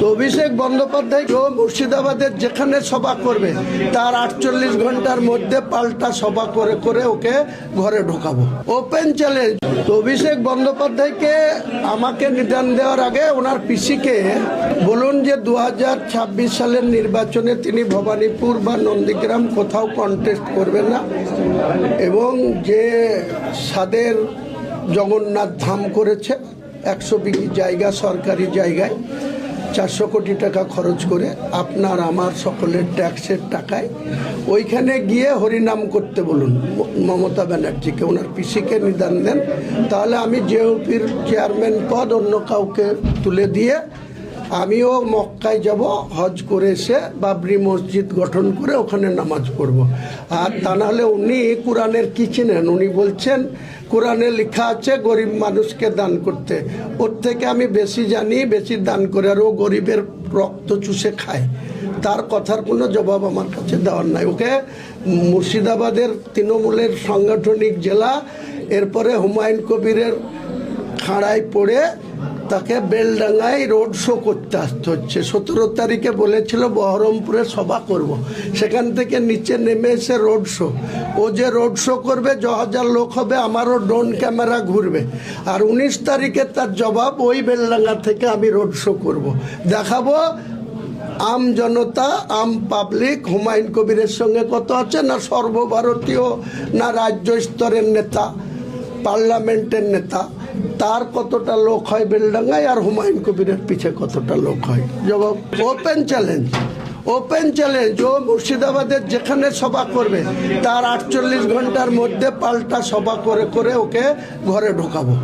তো অভিষেক ও মুর্শিদাবাদের যেখানে সভা করবে, তার আটচল্লিশ ঘণ্টার মধ্যে পাল্টা সভা করে করে ওকে ঘরে ঢোকাবো। ওপেন চ্যালেঞ্জ তো অভিষেক বন্দ্যোপাধ্যায়কে আমাকে নিদান দেওয়ার আগে ওনার পিসিকে বলুন যে দু হাজার ছাব্বিশ সালের নির্বাচনে তিনি ভবানীপুর বা নন্দীগ্রাম কোথাও কন্টেস্ট করবেন না, এবং যে সাদের জগন্নাথ ধাম করেছে, একশো বিঘি জায়গা সরকারি জায়গায় চারশো কোটি টাকা খরচ করে আপনার আমার সকলের ট্যাক্সের টাকায় ওইখানে গিয়ে হরিনাম করতে বলুন, মমতা ব্যানার্জিকে, ওনার পিসিকে নিদান দেন। তাহলে আমি জেওপির চেয়ারম্যান পদ অন্য কাউকে তুলে দিয়ে আমিও মক্কায় যাব, হজ করে এসে বাবরি মসজিদ গঠন করে ওখানে নামাজ পড়ব। আর তা নাহলে উনি কোরআনের কি চিনেন? উনি বলছেন, কোরআনে লেখা আছে গরিব মানুষকে দান করতে। ওর থেকে আমি বেশি জানি, বেশি দান করে আর ও গরিবের রক্ত চুষে খায়। তার কথার কোনো জবাব আমার কাছে দেওয়ার নাই। ওকে মুর্শিদাবাদের তৃণমূলের সাংগঠনিক জেলা, এরপরে হুমায়ুন কবিরের খাড়ায় পড়ে তাকে বেলডাঙ্গায় রোড শো করতে আসতে হচ্ছে সতেরো তারিখে বলেছিল বহরমপুরে সভা করব। সেখান থেকে নিচে নেমে এসে রোড শো ও যে রোড শো করবে য হাজার লোক হবে, আমারও ড্রোন ক্যামেরা ঘুরবে আর উনিশ তারিখে তার জবাব ওই বেলডাঙ্গা থেকে আমি রোড শো করব। দেখাবো, আম জনতা, আম পাবলিক, হুমায়ুন কবিরের সঙ্গে কত আছে, না সর্বভারতীয়, না রাজ্য স্তরের নেতা, পার্লামেন্টের নেতা তার কতটা লোক হয় বেলডাঙ্গায় আর হুমায়ুন কবিরের পিছে কতটা লোক হয়? জবাব ওপেন চ্যালেঞ্জ ওপেন চ্যালেঞ্জ ও মুর্শিদাবাদের যেখানে সভা করবে, তার আটচল্লিশ ঘণ্টার মধ্যে পাল্টা সভা করে করে ওকে ঘরে ঢোকাবো।